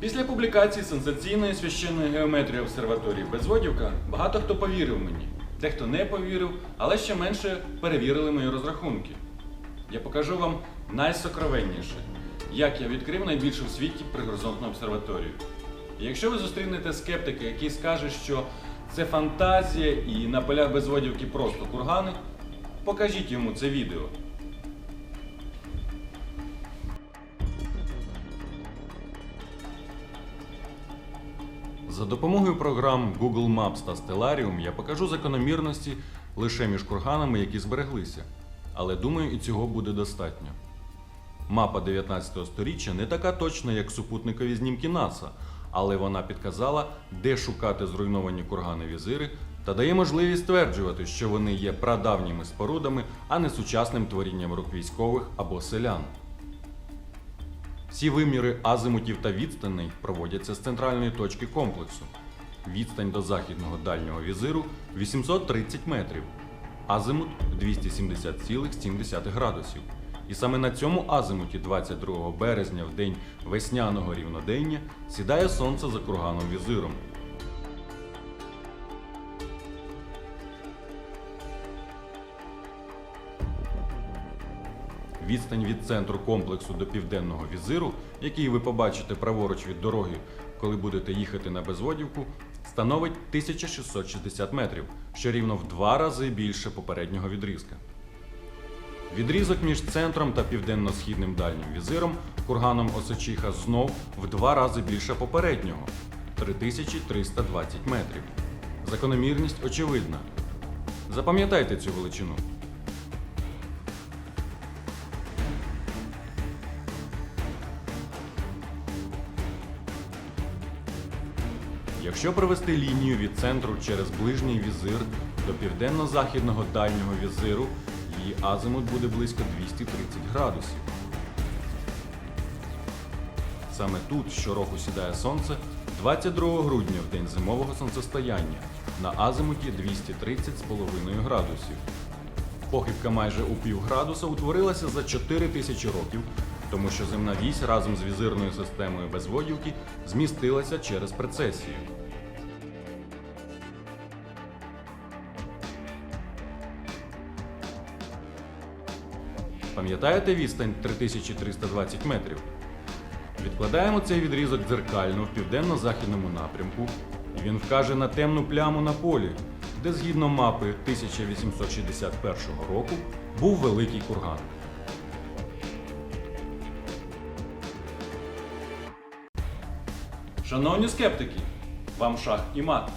Після публікації сенсаційної священної геометрії обсерваторії Безводівка багато хто повірив мені. Дехто не повірив, але ще менше перевірили мої розрахунки. Я покажу вам найсокровенніше, як я відкрив найбільшу в світі пригоризонтну обсерваторію. І якщо ви зустрінете скептика, який скаже, що це фантазія і на полях безводівки просто кургани, покажіть йому це відео. За допомогою програм Google Maps та Stellarium я покажу закономірності лише між курганами, які збереглися. Але думаю, і цього буде достатньо. Мапа 19 століття не така точна, як супутникові знімки НАСА, але вона підказала, де шукати зруйновані кургани візири та дає можливість стверджувати, що вони є прадавніми спорудами, а не сучасним творінням рук військових або селян. Всі виміри азимутів та відстаней проводяться з центральної точки комплексу. Відстань до західного дальнього візиру 830 метрів, азимут 270,7 градусів. І саме на цьому азимуті 22 березня в день весняного рівнодення сідає сонце за курганом візиром. Відстань від центру комплексу до південного візиру, який ви побачите праворуч від дороги, коли будете їхати на Безводівку, становить 1660 метрів, що рівно в два рази більше попереднього відрізка. Відрізок між центром та південно-східним дальнім візиром курганом Осочиха знов в два рази більше попереднього 3320 метрів. Закономірність очевидна. Запам'ятайте цю величину. Якщо провести лінію від центру через ближній візир до південно-західного дальнього візиру, її азимут буде близько 230 градусів. Саме тут щороку сідає сонце 22 грудня в день зимового сонцестояння на азимуті 230,5 градусів. Похибка майже у півградуса утворилася за 4 тисячі років, тому що земна вісь разом з візирною системою безводівки змістилася через прецесію. Пам'ятаєте відстань 3320 метрів? Відкладаємо цей відрізок дзеркально в південно-західному напрямку, і він вкаже на темну пляму на полі, де згідно мапи 1861 року був великий курган. Шановні скептики, вам шах і мат.